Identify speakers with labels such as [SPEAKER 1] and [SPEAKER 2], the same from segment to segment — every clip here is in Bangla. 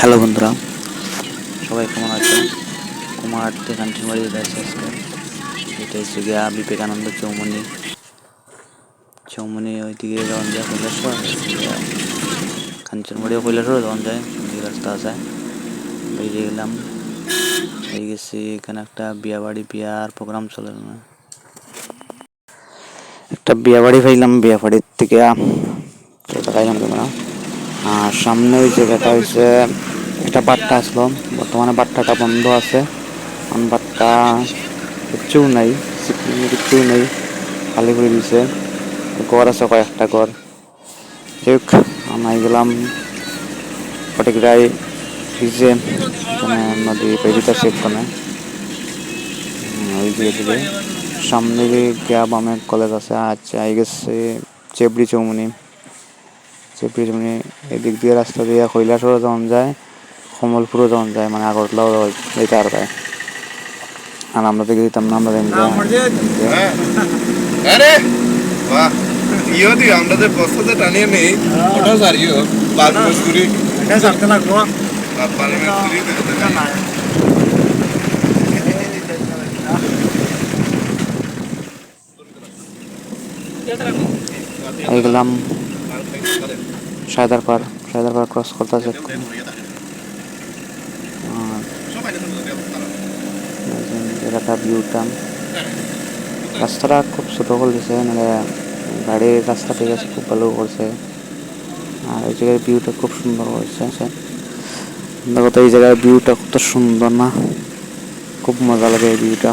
[SPEAKER 1] হ্যালো বন্ধুরা, সবাই কেমন আছেন? কুমার কাঞ্চনবাড়ি যাচ্ছে আজকে। এটা হচ্ছে গিয়া বিবেকানন্দ চৌমনি চৌমনি ওইদিকে যাওয়া যায় কৈলাসর কাঞ্চনবাড়িও কৈলাসরও যাওয়া যায় রাস্তা আছে। বেরিয়ে গেলাম। এই গেছি, এখানে একটা বিয়া বাড়ি বিয়ার প্রোগ্রাম চলে না একটা বিয়া বাড়ি পাইলাম বিয়া বাড়ির থেকে দেখাইলাম তোমরা আর সামনে ওই জায়গাটা হয়েছে একটা বাট্টা আসলো। বর্তমানে বাট্টাটা বন্ধ আছে। বাট্টা কিচ্ছু নাই কিচ্ছু নেই, খালি করে দিছে। ঘর আছে কয়েকটা ঘর। হোক আমি গেলাম ফটিকরাই মানে নদী পেরিতে সেখানে ওই দিকে দিকে সামনে গিয়া বামে কলেজ আছে আচ্ছা আই গেছে চেবড়ি চৌমনি। চেপড়ি চৌমনি এদিক দিয়ে রাস্তা দিয়ে কৈলাসরও যাওয়া যায়। কমলপুরও যাওয়া যায় মানে আগরতলাও যেতে আর যায়। আর আমরা থেকে দিতাম না আমরা দেখি
[SPEAKER 2] আরে বাহ দি আমরা যে বস্তাতে টানিয়ে নেই ওটাও সারিও বাদ মজদুরি
[SPEAKER 3] এটা সারতে লাগবো।
[SPEAKER 2] বাদ মজদুরি
[SPEAKER 1] এই সায়দার পার সায়দার পার ক্রস করতে আছে। রাস্তাটা খুব ছোট করে দিছে মানে গাড়ির রাস্তা ঠিক আছে, খুব ভালো করছে। আর এই জায়গার ভিউটা খুব সুন্দর করেছে দেখো তো এই জায়গার ভিউটা কত সুন্দর না? খুব মজা লাগে এই ভিউটা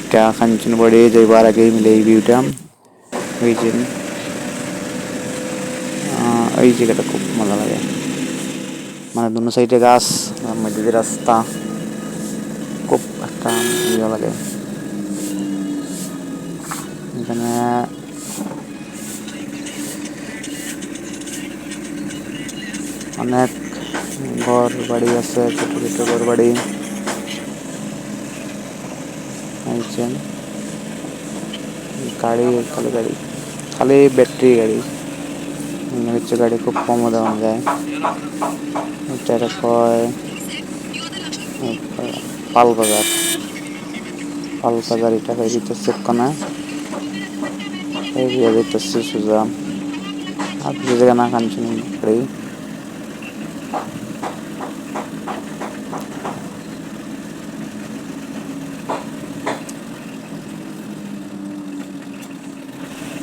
[SPEAKER 1] এটা কাঞ্চনবাড়ি যাইবার আগেই মিলে এই ভিউটা ওই যে এই জায়গাটা খুব মজা লাগে। মানে দুনো সাইডে গাছ মধ্যে রাস্তা। খুব একটা ইয়ে লাগে। এখানে অনেক ঘর বাড়ি আছে, ছোট ছোট ঘর বাড়ি গাড়ি, খালি গাড়ি, খালি ব্যাটারি গাড়ি। মনে হচ্ছে গাড়ি খুব কম দেওয়া যায় এটা কয়? পাল বাজার পাল বাজার এটা কয় দিতেছে কোনা এই দিয়ে দিতেছে সুজা। আর কিছু জায়গা না কাঞ্চন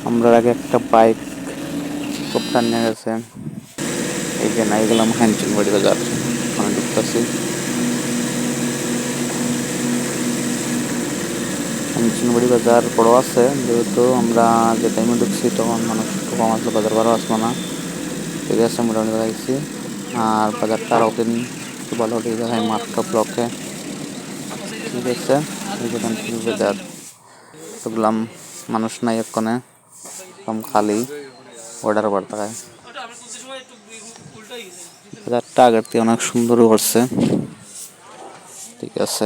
[SPEAKER 1] আমরা আগে একটা বাইক খুব টানিয়ে গেছে। এই যে নাই গেলাম হ্যান্ডচুন বাড়ি বাজার। ওখানে ঢুকতেছি। হ্যান্ডচুন বাড়ি বাজার বড় আছে, যেহেতু আমরা যে টাইমে ঢুকছি তখন মানুষ একটু কম আসলো বাজার বারো আসলো না। ঠিক আছে, মোটামুটি দেখছি আর বাজারটা আরও দিন ভালো ঠিক আছে মাত্র ব্লকে ঠিক আছে বাজার। ঢুকলাম, মানুষ নাই এক্ষণে। একদম খালি। অর্ডার করতে হয়। বাজারটা আগের থেকে অনেক সুন্দর করছে। ঠিক আছে।